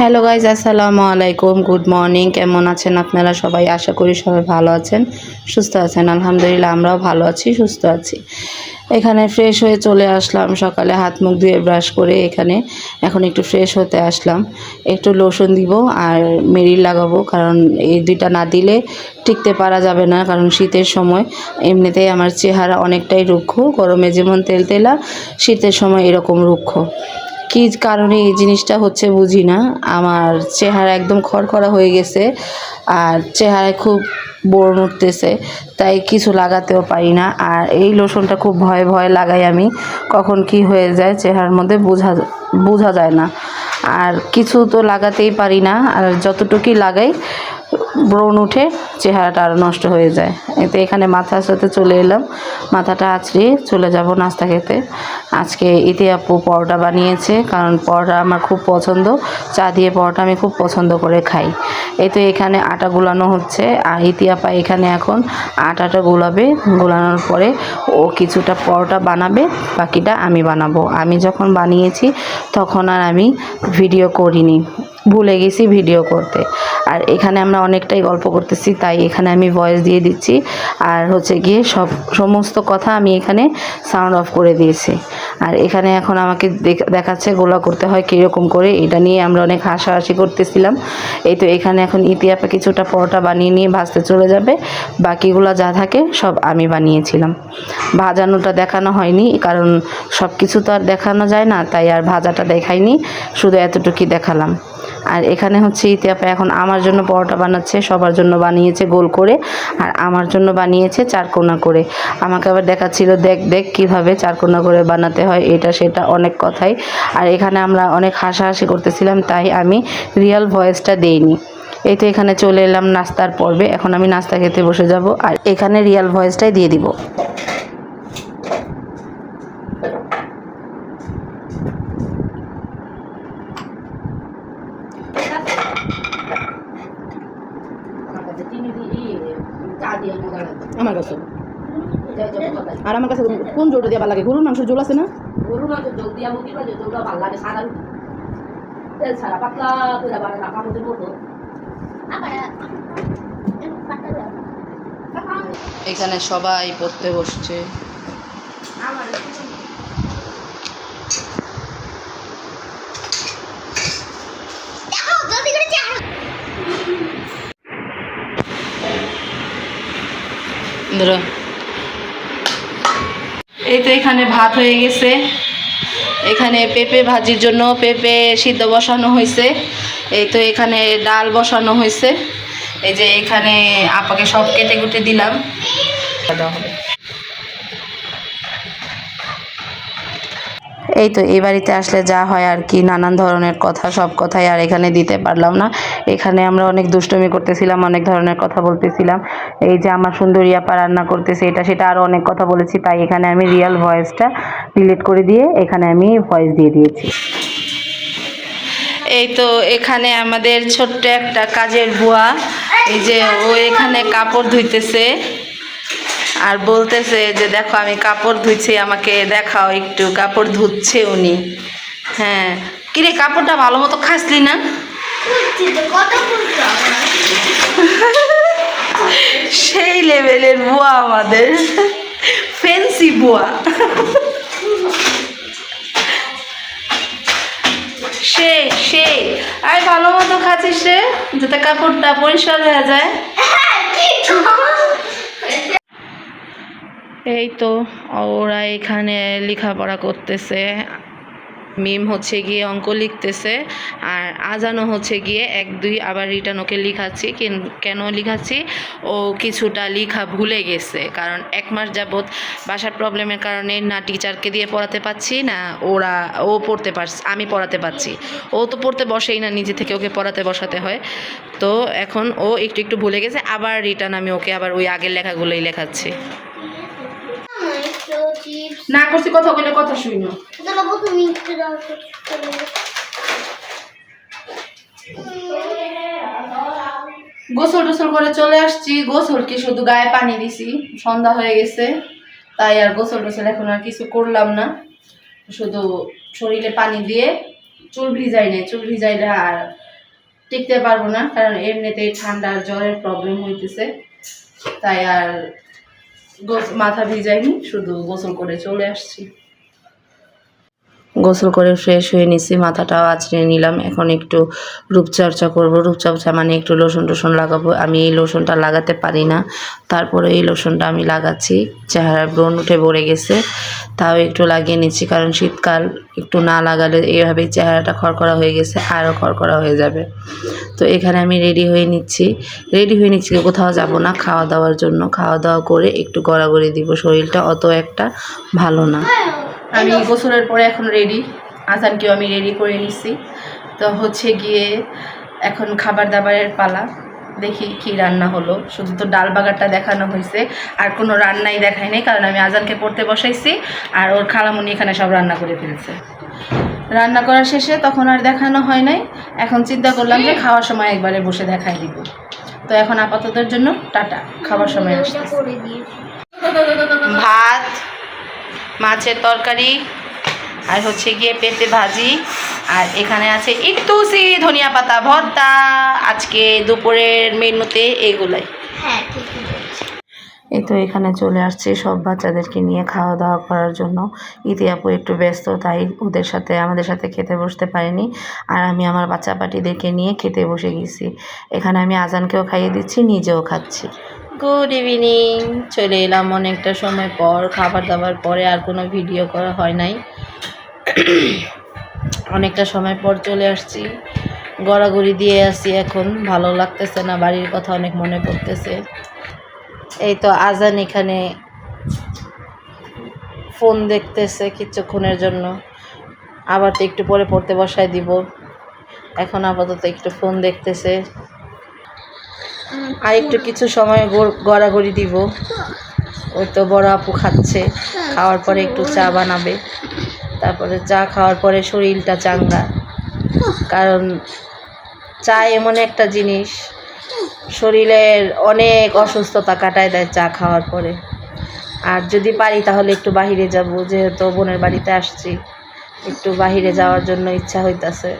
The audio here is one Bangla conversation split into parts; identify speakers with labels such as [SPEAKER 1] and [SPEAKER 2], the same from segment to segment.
[SPEAKER 1] হ্যালো গাইজ আসসালামু আলাইকুম। গুড মর্নিং কেমন আছেন আপনারা? সবাই আশা করি সবাই ভালো আছেন, সুস্থ আছেন। আলহামদুলিল্লাহ, আমরাও ভালো আছি, সুস্থ আছি। এখানে ফ্রেশ হয়ে চলে আসলাম। সকালে হাত মুখ ধুয়ে ব্রাশ করে এখানে এখন একটু ফ্রেশ হতে আসলাম। একটু লোশন দিব আর মেরিল লাগাবো, কারণ এই দুইটা না দিলে টিকতে পারা যাবে না, কারণ শীতের সময় এমনিতেই আমার চেহারা অনেকটাই রুক্ষ। গরমে যেমন তেল তেলা, শীতের সময় এরকম রুক্ষ। কী কারণে এই জিনিসটা হচ্ছে বুঝি না। আমার চেহারা একদম খড়খড়া হয়ে গেছে আর চেহারায় খুব ব্রণ উঠতেছে, তাই কিছু লাগাতেও পারি না। আর এই লোশনটা খুব ভয়ে ভয়ে লাগাই আমি, কখন কি হয়ে যায় চেহারার মধ্যে বোঝা বোঝা যায় না। আর কিছু তো লাগাতেই পারি না, আর যতটুকুই লাগাই ব্রণ উঠে চেহারাটা আরও নষ্ট হয়ে যায়। এতে এখানে মাথার সাথে চলে এলাম। মাথাটা আছড়িয়ে চলে যাব নাস্তা খেতে। আজকে ইতি আপু পরোটা বানিয়েছে, কারণ পরোটা আমার খুব পছন্দ। চা দিয়ে পরোটা আমি খুব পছন্দ করে খাই। এই তো এখানে আটা গুলানো হচ্ছে, আর ইতি আপা এখানে এখন আটাটা গুলাবে। গোলানোর পরে ও কিছুটা পরোটা বানাবে, বাকিটা আমি বানাবো। আমি যখন বানিয়েছি, তখন আর আমি ভিডিও করিনি। ভুলে গেছি ভিডিও করতে। আর এখানে আমরা অনেকটাই গল্প করতেছি, তাই এখানে আমি ভয়েস দিয়ে দিচ্ছি। আর হচ্ছে গিয়ে সব, সমস্ত কথা আমি এখানে সাউন্ড অফ করে দিয়েছি। আর এখানে এখন আমাকে দেখাচ্ছে গোলা করতে হয় কীরকম করে, এটা নিয়ে আমরা অনেক হাসাহাসি করতেছিলাম। এই তো এখানে এখন ইতিহাপে কিছুটা পরোটা বানিয়ে নিয়ে ভাজতে চলে যাবে। বাকিগুলো যা থাকে সব আমি বানিয়েছিলাম। ভাজানোটা দেখানো হয়নি, কারণ সব কিছু তো আর দেখানো যায় না, তাই আর ভাজাটা দেখাইনি, শুধু এতটুকুই দেখালাম। আর এখানে হচ্ছে ইতিহাপা এখন আমার জন্য পরোটা বানাচ্ছে, সবার জন্য বানিয়েছে গোল করে, আর আমার জন্য বানিয়েছে চারকোনা করে। আমাকে আবার দেখাচ্ছিল, দেখ দেখ কীভাবে চারকোনা করে বানাতে হয়, এটা সেটা অনেক কথাই। আর এখানে আমরা অনেক হাসাহাসি করতেছিলাম, তাই আমি রিয়েল ভয়েসটা দেইনি। এই তো এখানে চলে এলাম নাস্তার পর্বে, এখন আমি নাস্তা খেতে বসে যাব, আর এখানে রিয়েল ভয়েসটাই দিয়ে দিব। আমার কাছে। আর আমার কাছে কোন জোরটা দিয়ে ভালো লাগে? গরুর মাংসের জোল আছে না?
[SPEAKER 2] গরু মাংস যোগ দিয়া মুরগির মাংস যোগ দেওয়া ভালো লাগে সাদা রুটি। তেল ছাড়া পাতলা করে বাড়ে না কামড়ের মতো।
[SPEAKER 1] এখানে সবাই পড়তে বসছে। এই তো এখানে ভাত হয়ে গেছে। এখানে পেঁপে ভাজির জন্য পেঁপে সিদ্ধ বসানো হয়েছে। এই তো এখানে ডাল বসানো হয়েছে। এই যে এখানে আপাকে সব কেটে কুটে দিলাম। হবে। এই তো এই বাড়িতে আসলে যা হয় আর কি, নানান ধরনের কথা, সব কথাই আর এখানে দিতে পারলাম না। এখানে আমরা অনেক দুষ্টুমি করতেছিলাম, অনেক ধরনের কথা বলতেছিলাম। এই যে আমার সুন্দরী আপা রান্না করতেছে, এটা সেটা আরও অনেক কথা বলেছি, তাই এখানে আমি রিয়েল ভয়েসটা ডিলিট করে দিয়ে এখানে আমি ভয়েস দিয়ে দিয়েছি। এই তো এখানে আমাদের ছোট্ট একটা কাজের বুয়া, এই যে ও এখানে কাপড় ধুইতেছে। আর বলতেছে যে, দেখো, আমি কাপড় ধুইছি, আমাকে দেখাও একটু, কাপড় ধুচ্ছে উনি। হ্যাঁ। কিরে, কাপড়টা ভালো মতো খাসলি না? সেই লেভেলের বুয়া আমাদের। ফেন্সি বুয়া। সেই সেই আই ভালো মতো খাচ্ছিস রে, যাতে কাপড়টা পরিষ্কার হয়ে যায়। এই তো, ওরা এখানে লেখাপড়া করতেছে। মিম হচ্ছে গিয়ে অঙ্ক লিখতেছে, আর আজানো হচ্ছে গিয়ে এক, দুই, আবার রিটার্ন ওকে লিখাচ্ছি। কেন- লিখাচ্ছি? ও কিছুটা লিখা ভুলে গেছে, কারণ এক মাস যাবৎ বাসার প্রবলেমের কারণে না টিচারকে দিয়ে পড়াতে পারছি, না ওরা, ও পড়তে পারছে আমি পড়াতে পারছি। ও তো পড়তে বসেই না, নিজে থেকে ওকে পড়াতে বসাতে হয়। তো এখন ও একটু একটু ভুলে গেছে, আবার রিটার্ন আমি ওকে আবার ওই আগের লেখাগুলোই লেখাচ্ছি। না করছি কথা বলে কথা শুনো গোসল টোসল করে চলে আসছি। গোসল কি শুধু গায়ে পানি দিছি সন্ধ্যা হয়ে গেছে। তাই আর গোসল টোসল এখন আর কিছু করলাম না। শুধু শরীরে পানি দিয়ে চুল ভিজাই নাই। চুল ভিজাইলে আর টিকতে পারব না কারণ এমনিতেই ঠান্ডার জ্বরের প্রবলেম হইতেছে। তাই আর মাথা ভিজাইনি শুধু গোসল করে চলে আসছি। গোসল করে ফ্রেশ হয়ে নিছি, মাথাটাও আঁচড়ে নিলাম। এখন একটু রূপচর্চা করব। রূপচর্চা মানে একটু লোশন টোশন লাগাবো। আমি এই লোশনটা লাগাতে পারি না। তারপরে এই লোশনটা আমি লাগাচ্ছি। চেহারা ব্রণ উঠে ভরে গেছে। তাও একটু লাগিয়ে নিচ্ছি কারণ শীতকাল, একটু না লাগালে এইভাবেই চেহারাটা খড়খড়া হয়ে গেছে, আরও খড়খড়া হয়ে যাবে। তো এখানে আমি রেডি হয়ে নিচ্ছি। রেডি হয়ে নিচ্ছি কোথাও যাব না খাওয়া দাওয়ার জন্য। খাওয়া দাওয়া করে একটু গড়াগড়ি দিব। শরীরটা অত একটা ভালো না। আমি গোসলের পরে এখন রেডি আজানকেও আমি রেডি করে নিচ্ছি তো হচ্ছে গিয়ে এখন খাবার দাবারের পালা। দেখি কি রান্না হলো। শুধু তো ডাল বাগারটা দেখানো হয়েছে। আর কোনো রান্নাই দেখাই নাই কারণ আমি আজানকে পড়তে বসাইছি। আর ওর খালামুনি এখানে সব রান্না করে ফেলছে। রান্না করা শেষে তখন আর দেখানো হয় নাই। এখন চিন্তা করলাম যে খাওয়ার সময় একবারে বসে দেখাই দিব। তো এখন আপাততের জন্য টাটা। খাবার সময় আসছে ভাত মাছের তরকারি আর হচ্ছে গিয়ে পেঁপে ভাজি আর এখানে আছে একটু সি ধনিয়া পাতা ভর্তা। আজকে দুপুরের মেনুতে এগুলাই।
[SPEAKER 3] হ্যাঁ
[SPEAKER 1] এই তো এখানে চলে আসছে সব বাচ্চাদেরকে নিয়ে খাওয়া দাওয়া করার জন্য। ইতি আপু একটু ব্যস্ত তাই ওদের সাথে আমাদের সাথে খেতে বসতে পারিনি। আর আমি আমার বাচ্চা পাটিদেরকে নিয়ে খেতে বসে গেছি। এখানে আমি আজানকেও খাইয়ে দিচ্ছি নিজেও খাচ্ছি। গুড ইভিনিং চলে এলাম অনেকটা সময় পর, খাবার দাবার পরে আর কোনো ভিডিও করা হয় নাই। অনেকটা সময় পর চলে আসছি। গড়াগড়ি দিয়ে আসি এখন, ভালো লাগতেছে না, বাড়ির কথা অনেক মনে পড়তেছে। এই তো আজান এখানে ফোন দেখতেছে কিছুক্ষণের জন্য। আবার তো একটু পরে পড়তে বসায় দিব। এখন আপাতত একটু ফোন দেখতেছে। আর একটু কিছু সময় গড়- গড়াগড়ি দিব। ওই তো বড় আপু খাচ্ছে। খাওয়ার পরে একটু চা বানাবে। তারপরে চা খাওয়ার পরে শরীরটা চাঙ্গা। কারণ চা এমন একটা জিনিস, শরীরের অনেক অসুস্থতা কাটায় দেয় চা খাওয়ার পরে। আর যদি পারি তাহলে একটু বাহিরে যাব, যেহেতু বোনের বাড়িতে আসছি। একটু বাহিরে যাওয়ার জন্য ইচ্ছা হইতাছে।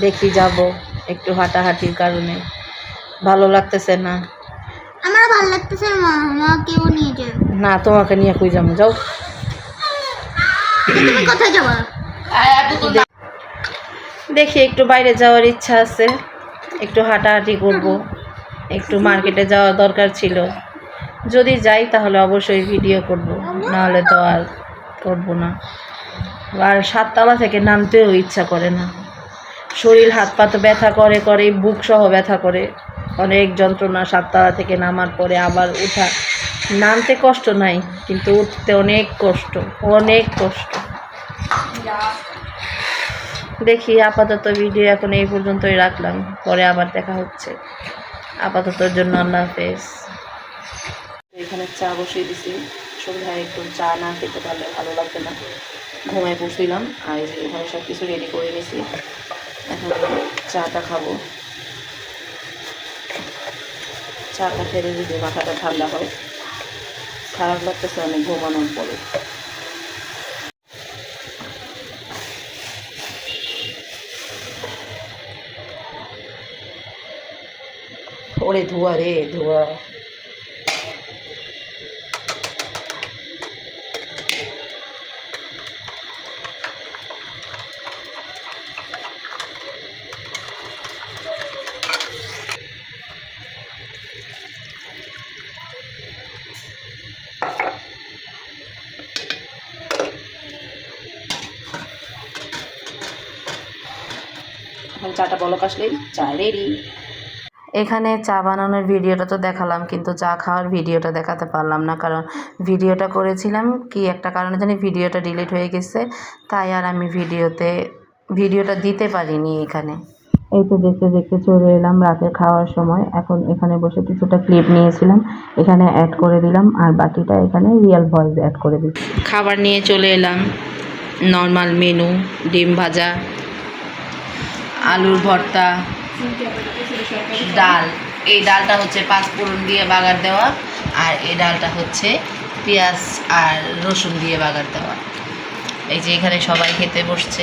[SPEAKER 1] দেখি যাব একটু হাঁটাহাঁটির কারণে। ভালো লাগতেছে না।
[SPEAKER 3] আমারও ভালো লাগতেছে আমাকেও নিয়ে যাও
[SPEAKER 1] না তোমাকে নিয়ে কই যাব? যাও।
[SPEAKER 3] তুমি কোথায় যাবা?
[SPEAKER 1] দেখি একটু বাইরে যাওয়ার ইচ্ছা আছে। একটু হাঁটাহাঁটি করব। একটু মার্কেটে যাওয়া দরকার ছিল। যদি যাই তাহলে অবশ্যই ভিডিও করব। নাহলে তো আর করব না। আর সাততলা থেকে নামতেও ইচ্ছা করে না। শরীর হাত পা তো ব্যথা করে করে বুক সহ ব্যথা করে। অনেক যন্ত্রণা সাততলা থেকে নামার পরে আবার উঠা নামতে কষ্ট নাই, কিন্তু উঠতে অনেক কষ্ট অনেক কষ্ট। দেখি আপাতত ভিডিও এখন এই পর্যন্তই রাখলাম, পরে আবার দেখা হচ্ছে। আপাততর জন্য আল্লাহ হাফেজ। এখানে চা বসিয়ে দিছি। সন্ধ্যায় একটু চা না খেতে পারলে ভালো লাগবে না। ঘুমায় পড়ছিলাম আর এখানে সব কিছু রেডি করে নিছি। এখন চাটা খাব। চাটা খেলে যদি মাথাটা ঠান্ডা হয়, খারাপ লাগতেছে অনেক, ঘুমানোর পরে। ওরে ধোয়া রে, ধোয়া এখন চাটা বলক আসলেই চা রেডি এখানে চা বানানোর ভিডিওটা তো দেখালাম কিন্তু চা খাওয়ার ভিডিওটা দেখাতে পারলাম না কারণ ভিডিওটা করেছিলাম কি একটা কারণে জানি ভিডিওটা ডিলিট হয়ে গেছে তাই আর আমি ভিডিওতে ভিডিওটা দিতে পারিনি এখানে। এই তো দেখতে দেখতে চলে এলাম রাতের খাওয়ার সময় এখন এখানে বসে কিছুটা ক্লিপ নিয়েছিলাম এখানে অ্যাড করে দিলাম আর বাকিটা এখানে রিয়েল ভয়েস অ্যাড করে দিচ্ছি। খাবার নিয়ে চলে এলাম নর্মাল মেনু ডিম ভাজা। আলুর ভর্তা ডাল। এই ডালটা হচ্ছে পাঁচ ফোড়ন দিয়ে বাগার দেওয়া আর এই ডালটা হচ্ছে পেঁয়াজ আর রসুন দিয়ে বাগার দেওয়া। এই যে এখানে সবাই খেতে বসছে।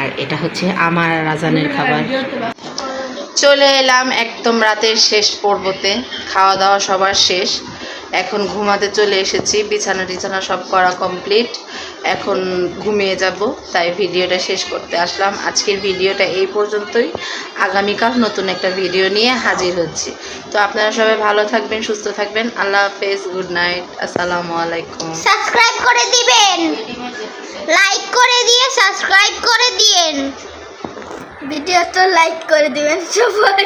[SPEAKER 1] আর এটা হচ্ছে আমার রাজানের খাবার। চলে এলাম একদম রাতের শেষ পর্বতে। খাওয়া দাওয়া সবার শেষ। এখন ঘুমাতে চলে এসেছি। বিছানা টিছানা সব করা কমপ্লিট এখন ঘুমিয়ে যাব তাই ভিডিওটা শেষ করতে আসলাম। আজকের ভিডিওটা এই পর্যন্তই। আগামীকাল নতুন একটা ভিডিও নিয়ে হাজির হচ্ছি। তো আপনারা সবাই ভালো থাকবেন সুস্থ থাকবেন। আল্লাহ হাফেজ গুড নাইট আসসালামু আলাইকুম।
[SPEAKER 3] সাবস্ক্রাইব করে দিবেন। লাইক করে দিয়ে সাবস্ক্রাইব করে দিয়েন। ভিডিওটা লাইক করে দিবেন সবাই।